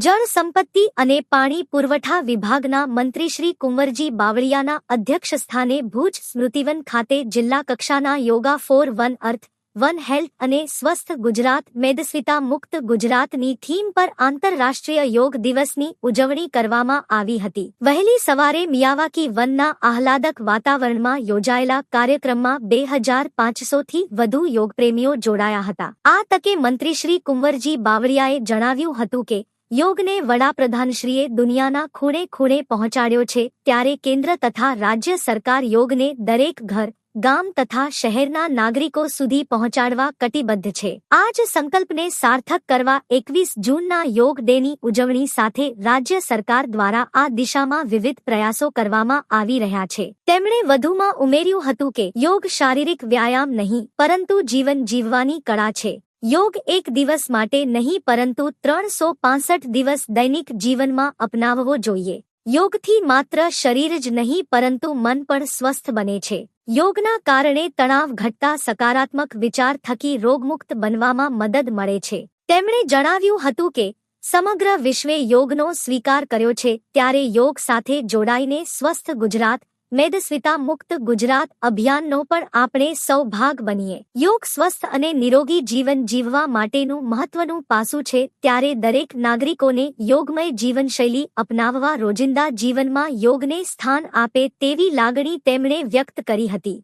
જળ સંપત્તિ અને પાણી પુરવઠા વિભાગના મંત્રી શ્રી કુંવરજી બાવળિયાના અધ્યક્ષસ્થાને ભુજ સ્મૃતિવન ખાતે જિલ્લા કક્ષાના yoga for one earth, one health અને સ્વસ્થ ગુજરાત, મેદસ્વિતા મુક્ત ગુજરાતની થીમ પર આંતરરાષ્ટ્રીય યોગ દિવસની ઉજવણી કરવામાં આવી હતી. વહેલી સવારે મિયાવાકી વનના આહલાદક વાતાવરણમાં યોજાયેલા કાર્યક્રમમાં બે હજાર પાંચસોથી વધુ યોગપ્રેમીઓ જોડાયા હતા. આ તકે મંત્રી શ્રી કુંવરજી બાવળિયાએ જણાવ્યું હતું કે યોગને વડાપ્રધાનશ્રીએ દુનિયાના ખૂણે ખૂણે પહોંચાડ્યો છે ત્યારે કેન્દ્ર તથા રાજ્ય સરકાર યોગને દરેક ઘર, ગામ તથા શહેરના નાગરિકો સુધી પહોંચાડવા કટિબદ્ધ છે. આ જ સંકલ્પને સાર્થક કરવા એકવીસ જૂનના યોગ ડેની ઉજવણી સાથે રાજ્ય સરકાર દ્વારા આ દિશામાં વિવિધ પ્રયાસો કરવામાં આવી રહ્યા છે. તેમણે વધુમાં ઉમેર્યું હતું કે યોગ શારીરિક વ્યાયામ નહીં, પરંતુ જીવન જીવવાની કળા છે. યોગ એક દિવસ માટે નહીં, પરંતુ ત્રણસો પાંસઠ દિવસ દૈનિક જીવનમાં અપનાવવો જોઈએ. યોગથી માત્ર શરીર જ નહીં, પરંતુ મન પણ સ્વસ્થ બને છે. યોગના કારણે તણાવ ઘટતા સકારાત્મક વિચાર થકી રોગમુક્ત બનવામાં મદદ મળે છે. તેમણે જણાવ્યું હતું કે, સમગ્ર વિશ્વે યોગનો સ્વીકાર કર્યો છે, ત્યારે યોગ સાથે જોડાઈને સ્વસ્થ ગુજરાત મેદસ્વિતા મુક્ત ગુજરાત અભિયાનનો પણ આપણે સૌ ભાગ બનીએ. યોગ સ્વસ્થ અને નિરોગી જીવન જીવવા માટેનું મહત્વનું પાસું છે ત્યારે દરેક નાગરિકોને યોગમય જીવનશૈલી અપનાવવા રોજિંદા જીવનમાં યોગને સ્થાન આપે તેવી લાગણી તેમણે વ્યક્ત કરી હતી.